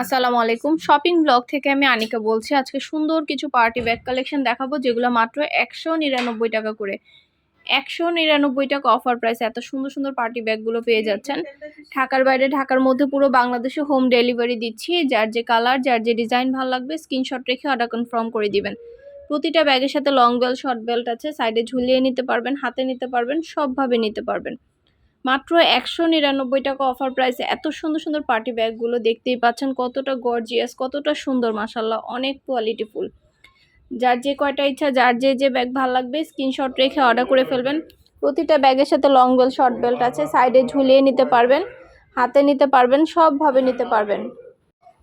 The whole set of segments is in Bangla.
আসসালামু আলাইকুম। শপিং ব্লগ থেকে আমি আনিকা বলছি। আজকে সুন্দর কিছু পার্টি ব্যাগ কালেকশন দেখাবো, যেগুলো মাত্র একশো নিরানব্বই টাকা করে। একশো নিরানব্বই টাকা অফার প্রাইস এত সুন্দর সুন্দর পার্টি ব্যাগগুলো পেয়ে যাচ্ছেন। ঢাকার বাইরে, ঢাকার মধ্যে পুরো বাংলাদেশে হোম ডেলিভারি দিচ্ছি। যার যে কালার যার যে ডিজাইন ভালো লাগবে স্ক্রিনশট রেখে অর্ডার কনফার্ম করে দিবেন। প্রতিটা ব্যাগের সাথে লং বেল্ট শর্ট বেল্ট আছে। সাইডে ঝুলিয়ে নিতে পারবেন, হাতে নিতে পারবেন, সবভাবে নিতে পারবেন। মাত্র একশো নিরানব্বই টাকা অফার প্রাইসে এত সুন্দর সুন্দর পার্টি ব্যাগগুলো দেখতেই পাচ্ছেন, কতটা গর্জিয়াস কতটা সুন্দর মাসাল্লাহ অনেক কোয়ালিটিফুল যার যে কয়টা ইচ্ছা, যার যে যে ব্যাগ ভালো লাগবে স্ক্রিনশট রেখে অর্ডার করে ফেলবেন। প্রতিটা ব্যাগের সাথে লং বেল্ট শর্ট বেল্ট আছে সাইডে ঝুলিয়ে নিতে পারবেন, হাতে নিতে পারবেন, সবভাবে নিতে পারবেন।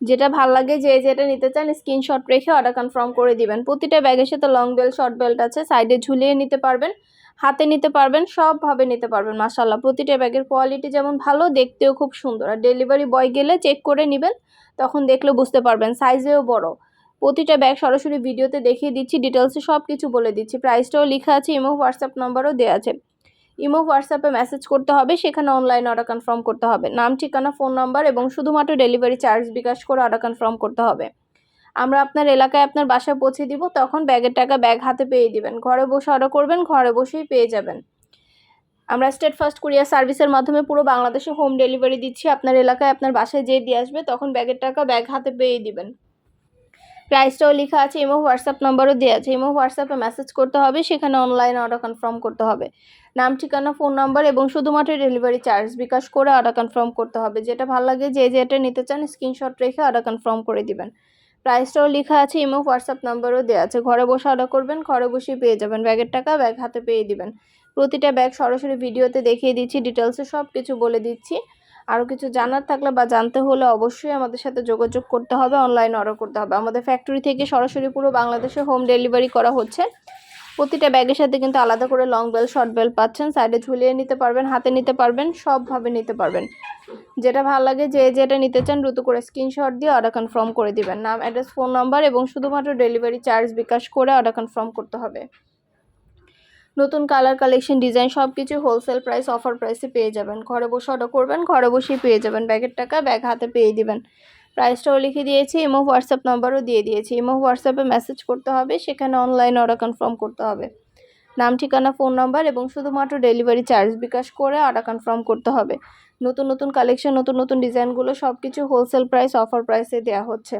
যেটা ভালো লাগে, যে যেটা নিতে চান স্ক্রিনশট রেখে অর্ডার কনফার্ম করে দিবেন। প্রতিটা ব্যাগের সাথে লং বেল্ট শর্ট বেল্ট আছে সাইডে ঝুলিয়ে নিতে পারবেন। হাতে নিতে পারবেন, সবভাবে নিতে পারবেন মাসাল্লাহ প্রতিটা ব্যাগের কোয়ালিটি যেমন ভালো, দেখতেও খুব সুন্দর। আর ডেলিভারি বয় গেলে চেক করে নেবেন, তখন দেখলে বুঝতে পারবেন সাইজেও বড়। প্রতিটা ব্যাগ সরাসরি ভিডিওতে দেখিয়ে দিচ্ছি ডিটেলসে সব কিছু বলে দিচ্ছি। প্রাইসটাও লেখা আছে ইমো হোয়াটসঅ্যাপ নাম্বারও দেওয়া আছে। ইমো হোয়াটসঅ্যাপে মেসেজ করতে হবে, সেখানে অনলাইন অর্ডার কনফার্ম করতে হবে। নাম, ঠিকানা ফোন নাম্বার এবং শুধুমাত্র ডেলিভারি চার্জ বিকাশ করে অর্ডার কনফার্ম করতে হবে। আমরা আপনার এলাকায় আপনার বাসায় পৌঁছে দিব, তখন ব্যাগের টাকা ব্যাগ হাতে পেয়ে দিবেন। ঘরে বসে অর্ডার করবেন, ঘরে বসেই পেয়ে যাবেন। আমরা স্টেট ফার্স্ট কুরিয়ার সার্ভিসের মাধ্যমে পুরো বাংলাদেশে হোম ডেলিভারি দিচ্ছি। আপনার এলাকায় আপনার বাসায় যেয়ে দিয়ে আসবে, তখন ব্যাগের টাকা ব্যাগ হাতে পেয়ে দিবেন। প্রাইসটাও লেখা আছে ইমো হোয়াটসঅ্যাপ নাম্বারও দেওয়া আছে। ইমো হোয়াটসঅ্যাপে মেসেজ করতে হবে, সেখানে অনলাইন অর্ডার কনফার্ম করতে হবে। নাম, ঠিকানা ফোন নাম্বার এবং শুধুমাত্র ডেলিভারি চার্জ বিকাশ করে অর্ডার কনফার্ম করতে হবে। যেটা ভালো লাগে যে যেটা নিতে চান স্ক্রিনশট রেখে অর্ডার কনফার্ম করে দিবেন। প্রাইসটাও লেখা আছে, ইমো, হোয়াটসঅ্যাপ নাম্বারও দেওয়া আছে। ঘরে বসে অর্ডার করবেন, ঘরে বসে পেয়ে যাবেন। ব্যাগের টাকা ব্যাগ হাতে পেয়ে দিবেন। প্রতিটা ব্যাগ সরাসরি ভিডিওতে দেখিয়ে দিচ্ছি ডিটেলসে সব কিছু বলে দিচ্ছি। আরও কিছু জানার থাকলে বা জানতে হলে অবশ্যই আমাদের সাথে যোগাযোগ করতে হবে, অনলাইন অর্ডার করতে হবে। আমাদের ফ্যাক্টরি থেকে সরাসরি পুরো বাংলাদেশে হোম ডেলিভারি করা হচ্ছে। প্রতিটা ব্যাগের সাথে কিন্তু আলাদা করে লং বেল শর্ট বেল পাচ্ছেন। সাইডে ঝুলিয়ে নিতে পারবেন, হাতে নিতে পারবেন, সবভাবে নিতে পারবেন। যেটা ভালো লাগে যে যেটা নিতে চান, দ্রুত করে স্ক্রিনশট দিয়ে অর্ডার কনফার্ম করে দিবেন। নাম অ্যাড্রেস ফোন নাম্বার এবং শুধুমাত্র ডেলিভারি চার্জ বিকাশ করে অর্ডার কনফার্ম করতে হবে। নতুন কালার কালেকশন ডিজাইন সব কিছু হোলসেল প্রাইস অফার প্রাইসে পেয়ে যাবেন। ঘরে বসে অর্ডার করবেন, ঘরে বসেই পেয়ে যাবেন। ব্যাগের টাকা ব্যাগ হাতে পেয়ে দিবেন। প্রাইসটাও লিখে দিয়েছি ইমো হোয়াটসঅ্যাপ নাম্বারও দিয়ে দিয়েছি। ইমো হোয়াটসঅ্যাপে মেসেজ করতে হবে, সেখানে অনলাইন অর্ডার কনফার্ম করতে হবে। নাম, ঠিকানা ফোন নাম্বার এবং শুধুমাত্র ডেলিভারি চার্জ বিকাশ করে অর্ডার কনফার্ম করতে হবে। নতুন নতুন কালেকশন নতুন নতুন ডিজাইনগুলো সব কিছু হোলসেল প্রাইস অফার প্রাইসে দেওয়া হচ্ছে।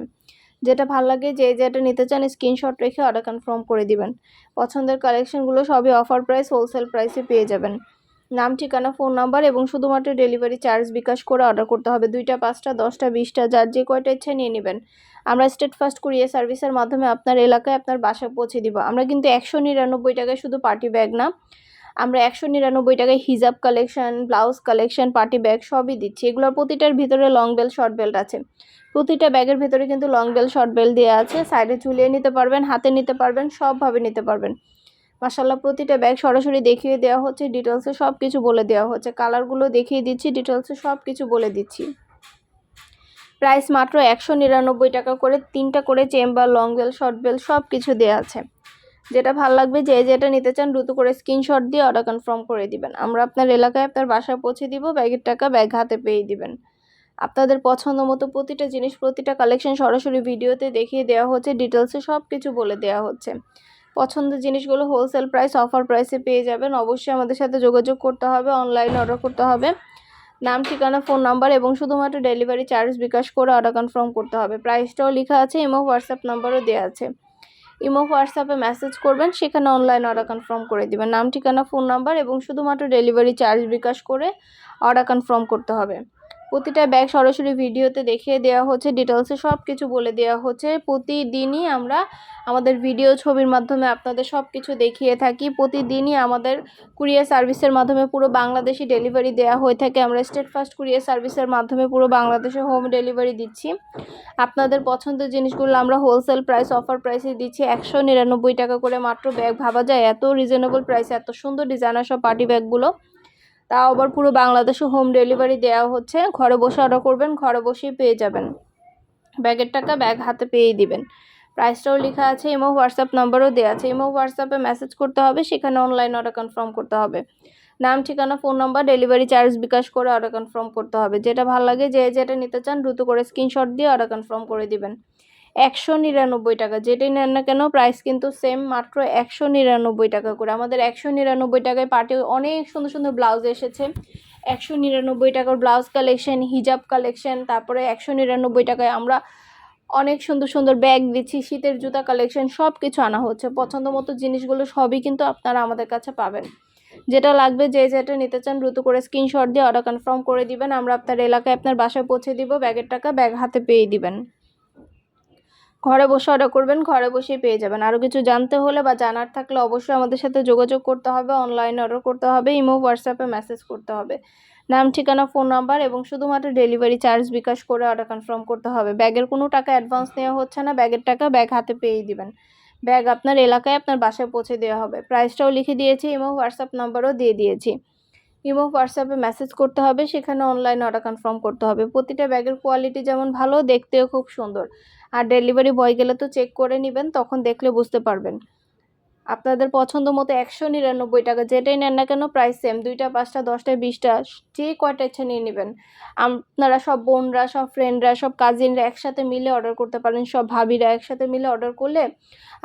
যেটা ভালো লাগে, যে যেটা নিতে চান স্ক্রিনশট রেখে অর্ডার কনফার্ম করে দিবেন। পছন্দের কালেকশনগুলো সবই অফার প্রাইস হোলসেল প্রাইসে পেয়ে যাবেন। নাম, ঠিকানা, ফোন নাম্বার এবং শুধুমাত্র ডেলিভারি চার্জ বিকাশ করে অর্ডার করতে হবে। দুইটা, পাঁচটা, দশটা, বিশটা, যার যে কয়টা ইচ্ছা নিয়ে নেবেন। আমরা স্টেট ফার্স্ট কুরিয়ার সার্ভিসের মাধ্যমে আপনার এলাকায় আপনার বাসা পৌঁছে দিব। আমরা কিন্তু একশো নিরানব্বই টাকায় শুধু পার্টি ব্যাগ না, আমরা একশো নিরানব্বই টাকায় হিজাব collection blouse collection party bag সবই দিচ্ছি। এগুলোর প্রতিটার ভিতরে লং বেল্ট শর্ট বেল্ট আছে। প্রতিটা ব্যাগের ভিতরে কিন্তু লং বেল্ট শর্ট বেল্ট দেওয়া আছে। সাইডে ঝুলিয়ে নিতে পারবেন, হাতে নিতে পারবেন, সবভাবে নিতে পারবেন। মাসাল্লাহ প্রতিটা ব্যাগ সরাসরি দেখিয়ে দেওয়া হচ্ছে ডিটেলসে সব কিছু বলে দেওয়া হচ্ছে। কালারগুলো দেখিয়ে দিচ্ছি ডিটেলসে সব কিছু বলে দিচ্ছি। প্রাইস মাত্র একশো নিরানব্বই টাকা করে, তিনটা করে chamber long belt short belt সব কিছু দেওয়া আছে। যেটা ভালো লাগবে, যে যেটা নিতে চান দ্রুত করে স্ক্রিনশট দিয়ে অর্ডার কনফার্ম করে দিবেন। আমরা আপনার এলাকায় আপনার বাসায় পৌঁছে দিব, ব্যাগের টাকা ব্যাগ হাতে পেয়ে দিবেন। আপনাদের পছন্দ মতো প্রতিটা জিনিস, প্রতিটা কালেকশন সরাসরি ভিডিওতে দেখিয়ে দেওয়া হচ্ছে ডিটেলসে সব কিছু বলে দেওয়া হচ্ছে। পছন্দের জিনিসগুলো হোলসেল প্রাইস অফার প্রাইসে পেয়ে যাবেন। অবশ্যই আমাদের সাথে যোগাযোগ করতে হবে অনলাইনে অর্ডার করতে হবে। নাম, ঠিকানা ফোন নাম্বার এবং শুধুমাত্র ডেলিভারি চার্জ বিকাশ করে অর্ডার কনফার্ম করতে হবে। প্রাইসটাও লেখা আছে ইমো হোয়াটসঅ্যাপ নাম্বারও দেওয়া আছে। ইমো হোয়াটসঅ্যাপে মেসেজ করবেন, সেখানে অনলাইন অর্ডার কনফার্ম করে দিবেন। নাম, ঠিকানা ফোন নাম্বার এবং শুধুমাত্র ডেলিভারি চার্জ বিকাশ করে অর্ডার কনফার্ম করতে হবে। প্রতিটা ব্যাগ সরাসরি ভিডিওতে দেখিয়ে দেওয়া হচ্ছে ডিটেলসে সব কিছু বলে দেওয়া হচ্ছে। প্রতিদিনই আমরা আমাদের ভিডিও ছবির মাধ্যমে আপনাদের সব কিছু দেখিয়ে থাকি। প্রতিদিনই আমাদের কুরিয়ার সার্ভিসের মাধ্যমে পুরো বাংলাদেশি ডেলিভারি দেওয়া হয়ে থাকে। আমরা স্টেট ফার্স্ট কুরিয়ার সার্ভিসের মাধ্যমে পুরো বাংলাদেশে হোম ডেলিভারি দিচ্ছি। আপনাদের পছন্দের জিনিসগুলো আমরা হোলসেল প্রাইস অফার প্রাইসে দিচ্ছি। একশো নিরানব্বই টাকা করে মাত্র ব্যাগ ভাবা যায়। এত রিজনেবল প্রাইসে এত সুন্দর ডিজাইনার সব পার্টি ব্যাগগুলো তাও আবার পুরো বাংলাদেশে হোম ডেলিভারি দেওয়া হচ্ছে। ঘরে বসে অর্ডার করবেন, ঘরে বসেই পেয়ে যাবেন। ব্যাগের টাকা ব্যাগ হাতে পেয়েই দিবেন। প্রাইসটাও লেখা আছে ইমো হোয়াটসঅ্যাপ নাম্বারও দেওয়া আছে। ইমো হোয়াটসঅ্যাপে মেসেজ করতে হবে, সেখানে অনলাইন অর্ডার কনফার্ম করতে হবে। নাম, ঠিকানা phone number delivery charge bKash করে অর্ডার কনফার্ম করতে হবে। যেটা ভালো লাগে, যে যেটা নিতে চান, দ্রুত করে স্ক্রিনশট দিয়ে অর্ডার কনফার্ম করে দিবেন। একশো নিরানব্বই টাকা। যেটাই নেন না কেন প্রাইস কিন্তু সেম মাত্র একশো নিরানব্বই টাকা করে। আমাদের একশো নিরানব্বই টাকায় পার্টি অনেক সুন্দর সুন্দর ব্লাউজ এসেছে। একশো নিরানব্বই টাকার ব্লাউজ কালেকশন হিজাব কালেকশন তারপরে একশো নিরানব্বই টাকায় আমরা অনেক সুন্দর সুন্দর ব্যাগ দিচ্ছি, শীতের জুতা কালেকশন সব কিছু আনা হচ্ছে। পছন্দ মতো জিনিসগুলো সবই কিন্তু আপনারা আমাদের কাছে পাবেন। যেটা লাগবে যে যেটা নিতে চান, দ্রুত করে স্ক্রিনশট দিয়ে অর্ডার কনফার্ম করে দিবেন। আমরা আপনার এলাকায় আপনার বাসায় পৌঁছে দিব ব্যাগের টাকা ব্যাগ হাতে পেয়ে দিবেন। ঘরে বসে অর্ডার করবেন, ঘরে বসেই পেয়ে যাবেন। আরও কিছু জানতে হলে বা জানার থাকলে অবশ্যই আমাদের সাথে যোগাযোগ করতে হবে অনলাইনে অর্ডার করতে হবে, ইমো হোয়াটসঅ্যাপে মেসেজ করতে হবে। নাম, ঠিকানা ফোন নাম্বার এবং শুধুমাত্র ডেলিভারি চার্জ বিকাশ করে অর্ডার কনফার্ম করতে হবে। ব্যাগের কোনো টাকা অ্যাডভান্স নেওয়া হচ্ছে না, ব্যাগের টাকা ব্যাগ হাতে পেয়েই দিবেন। ব্যাগ আপনার এলাকায় আপনার বাসায় পৌঁছে দেওয়া হবে। প্রাইসটাও লিখে দিয়েছি, ইমো হোয়াটসঅ্যাপ নাম্বারও দিয়ে দিয়েছি। ইমো হোয়াটসঅ্যাপে মেসেজ করতে হবে, সেখানে অনলাইনে অর্ডার কনফার্ম করতে হবে। প্রতিটা ব্যাগের কোয়ালিটি যেমন ভালো, দেখতেও খুব সুন্দর। আর ডেলিভারি বয় গেলে তো চেক করে নেবেন, তখন দেখলে বুঝতে পারবেন। আপনাদের পছন্দ মতো একশো নিরানব্বই টাকা, যেটাই নেন না কেন প্রাইস সেম দুইটা, পাঁচটা, দশটা, বিশটা, যে কয়টা ইচ্ছা নিয়ে নেবেন। আপনারা সব বোনরা, সব ফ্রেন্ডরা সব কাজিনরা একসাথে মিলে অর্ডার করতে পারেন, সব ভাবিরা একসাথে মিলে অর্ডার করলে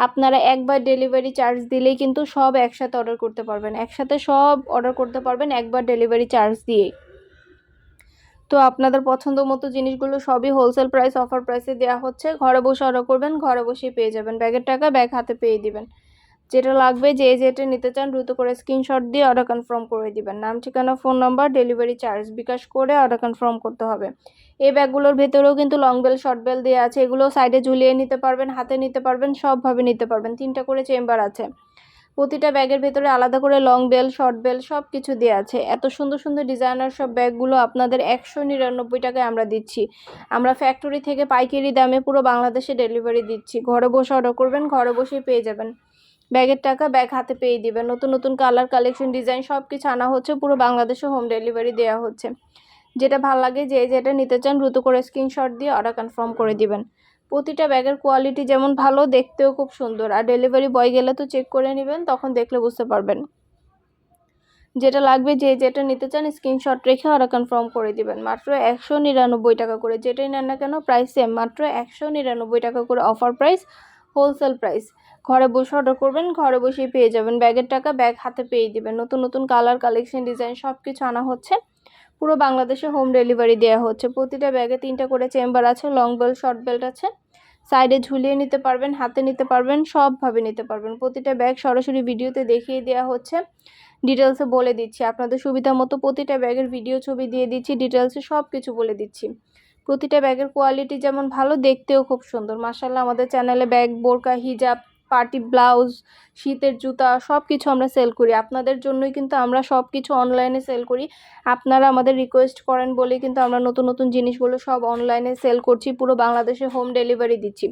আপনারা একবার ডেলিভারি চার্জ দিলেই কিন্তু সব একসাথে অর্ডার করতে পারবেন। একসাথে সব অর্ডার করতে পারবেন, একবার ডেলিভারি চার্জ দিয়েই। তো আপনাদের পছন্দ মতো জিনিসগুলো সবই হোলসেল প্রাইস অফার প্রাইসে দেওয়া হচ্ছে। ঘরে বসে অর্ডার করবেন, ঘরে বসেই পেয়ে যাবেন। ব্যাগের টাকা ব্যাগ হাতে পেয়ে দিবেন। যেটা লাগবে, যে যেটা নিতে চান, দ্রুত করে স্ক্রিনশট দিয়ে অর্ডার কনফার্ম করে দিবেন। নাম, ঠিকানা phone number delivery charge bKash করে অর্ডার কনফার্ম করতে হবে। এই ব্যাগগুলোর ভেতরেও কিন্তু লং বেল শর্ট বেল দেওয়া আছে। এগুলো সাইডে ঝুলিয়ে নিতে পারবেন, হাতে নিতে পারবেন, সবভাবে নিতে পারবেন। তিনটা করে চেম্বার আছে। প্রতিটা ব্যাগের ভেতরে আলাদা করে লং বেল শর্ট বেল সব কিছু দেওয়া আছে। এত সুন্দর সুন্দর ডিজাইনার সব ব্যাগগুলো আপনাদের একশো নিরানব্বই টাকায় আমরা দিচ্ছি। আমরা ফ্যাক্টরি থেকে পাইকারি দামে পুরো বাংলাদেশে ডেলিভারি দিচ্ছি। ঘরে বসে অর্ডার করবেন, ঘরে বসেই পেয়ে যাবেন। ব্যাগের টাকা ব্যাগ হাতে পেয়ে দিবেন। নতুন নতুন কালার কালেকশন ডিজাইন সব কিছু আনা হচ্ছে। পুরো বাংলাদেশে হোম ডেলিভারি দেওয়া হচ্ছে। যেটা ভালো লাগে যে, যেটা নিতে চান দ্রুত করে স্ক্রিনশট দিয়ে অর্ডার কনফার্ম করে দিবেন। প্রতিটা ব্যাগের কোয়ালিটি যেমন ভালো, দেখতেও খুব সুন্দর। আর ডেলিভারি বয় গেলে তো চেক করে নেবেন, তখন দেখলে বুঝতে পারবেন। যেটা লাগবে, যে যেটা নিতে চান স্ক্রিনশট রেখে অর্ডার কনফার্ম করে দিবেন। মাত্র একশো নিরানব্বই টাকা করে। যেটাই নেন না কেন প্রাইস সেম মাত্র একশো নিরানব্বই টাকা করে অফার প্রাইস হোলসেল প্রাইস ঘরে বসে অর্ডার করবেন, ঘরে বসেই পেয়ে যাবেন। ব্যাগের টাকা ব্যাগ হাতে পেয়ে দিবেন। নতুন নতুন কালার কালেকশন ডিজাইন সব কিছু আনা হচ্ছে। পুরো বাংলাদেশে হোম ডেলিভারি দেওয়া হচ্ছে। প্রতিটা ব্যাগে তিনটা করে চেম্বার আছে লং বেল্ট শর্ট বেল্ট আছে। সাইডে ঝুলিয়ে নিতে পারবেন, হাতে নিতে পারবেন, সবভাবে নিতে পারবেন। প্রতিটা ব্যাগ সরাসরি ভিডিওতে দেখিয়ে দেওয়া হচ্ছে। ডিটেলসে বলে দিচ্ছি, আপনাদের সুবিধা মতো প্রতিটা ব্যাগের ভিডিও ছবি দিয়ে দিচ্ছি ডিটেলসে সব কিছু বলে দিচ্ছি। প্রতিটা ব্যাগের কোয়ালিটি যেমন ভালো, দেখতেও খুব সুন্দর। মাসাল্লাহ আমাদের চ্যানেলে ব্যাগ বোরকা হিজাব পার্টি ব্লাউজ, শীতের জুতা সব কিছু আমরা সেল করি। আপনাদের জন্যই কিন্তু আমরা সব কিছু অনলাইনে সেল করি। আপনারা আমাদের রিকোয়েস্ট করেন বলেই কিন্তু আমরা নতুন নতুন জিনিসগুলো সব অনলাইনে সেল করছি, পুরো বাংলাদেশে হোম ডেলিভারি দিচ্ছি।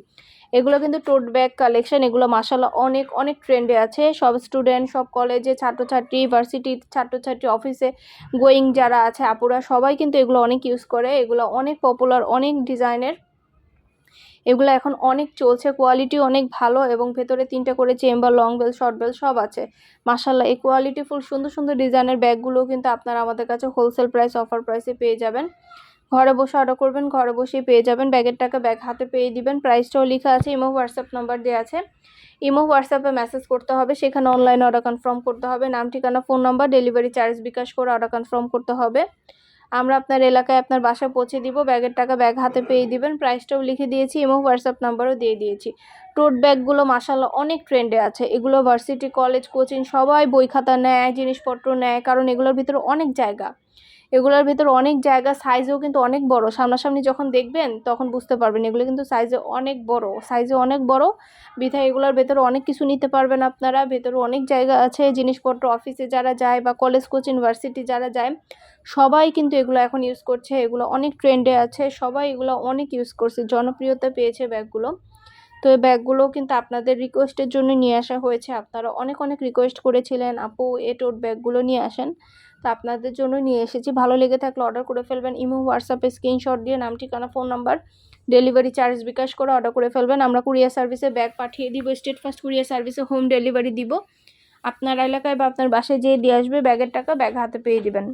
এগুলো কিন্তু টোট ব্যাগ কালেকশন এগুলো মাসাল্লাহ অনেক অনেক ট্রেন্ডে আছে। সব স্টুডেন্ট সব কলেজে ছাত্রছাত্রী ইউনিভার্সিটি ছাত্রছাত্রী অফিসে গোয়িং যারা আছে, আপুরা সবাই কিন্তু এগুলো অনেক ইউজ করে। এগুলো অনেক পপুলার অনেক ডিজাইনের এগুলো এখন অনেক চলছে কোয়ালিটি অনেক ভালো এবং ভেতরে তিনটা করে chamber long belt short belt সব আছে। মাসাল্লাহ এই কোয়ালিটি ফুল সুন্দর সুন্দর ডিজাইনের ব্যাগগুলো কিন্তু আপনারা আমাদের কাছে হোলসেল প্রাইস অফার প্রাইসে পেয়ে যাবেন। ঘরে বসে অর্ডার করবেন, ঘরে বসেই পেয়ে যাবেন। ব্যাগের টাকা ব্যাগ হাতে পেয়ে দিবেন। প্রাইসটাও লেখা আছে ইমো হোয়াটসঅ্যাপ নাম্বার দেওয়া আছে। ইমো হোয়াটসঅ্যাপে মেসেজ করতে হবে, সেখানে অনলাইনে অর্ডার কনফার্ম করতে হবে। নাম, ঠিকানা phone number delivery charge bKash করে অর্ডার কনফার্ম করতে হবে। আমরা আপনার এলাকায় আপনার বাসায় পৌঁছে দিব, ব্যাগের টাকা ব্যাগ হাতে পেয়ে দিবেন প্রাইসটাও লিখে দিয়েছি এবং হোয়াটসঅ্যাপ নাম্বারও দিয়ে দিয়েছি। টোট ব্যাগগুলো মাসাল্লাহ অনেক ট্রেন্ডে আছে, এগুলো ভার্সিটি কলেজ কোচিং সবাই বই খাতা নেয়, জিনিসপত্র নেয়, কারণ এগুলোর ভিতরে অনেক জায়গা। এগুলোর ভিতর অনেক জায়গা সাইজেও কিন্তু অনেক বড়। সামনাসামনি যখন দেখবেন, তখন বুঝতে পারবেন এগুলো কিন্তু সাইজে অনেক বড়। সাইজে অনেক বড়, বিধায় এগুলোর ভেতরে অনেক কিছু নিতে পারবেন আপনারা। ভেতরে অনেক জায়গা আছে, জিনিসপত্র অফিসে যারা যায় বা কলেজ কোচ ইউনিভার্সিটি যারা যায়, সবাই কিন্তু এগুলো এখন ইউজ করছে। এগুলো অনেক ট্রেন্ডে আছে, সবাই এগুলো অনেক ইউজ করছে। জনপ্রিয়তা পেয়েছে ব্যাগগুলো তো এই ব্যাগগুলো কিন্তু আপনাদের রিকোয়েস্টের জন্য নিয়ে আসা হয়েছে। আপনারা অনেক অনেক রিকোয়েস্ট করেছিলেন, আপু এ টোট ব্যাগগুলো নিয়ে আসেন। তো আপনাদের জন্য নিয়ে এসেছি। ভালো লেগে থাকলে অর্ডার করে ফেলবেন। ইমো হোয়াটসঅ্যাপে স্ক্রিনশট দিয়ে নাম, ঠিকানা phone number delivery charge bKash করে অর্ডার করে ফেলবেন। আমরা কুরিয়ার সার্ভিসে ব্যাগ পাঠিয়ে দিব স্টেট ফার্স্ট কুরিয়ার সার্ভিসে হোম ডেলিভারি দিব। আপনার এলাকায় বা আপনার বাসায় যেয়ে দিয়ে আসবে ব্যাগের টাকা ব্যাগ হাতে পেয়ে দিবেন।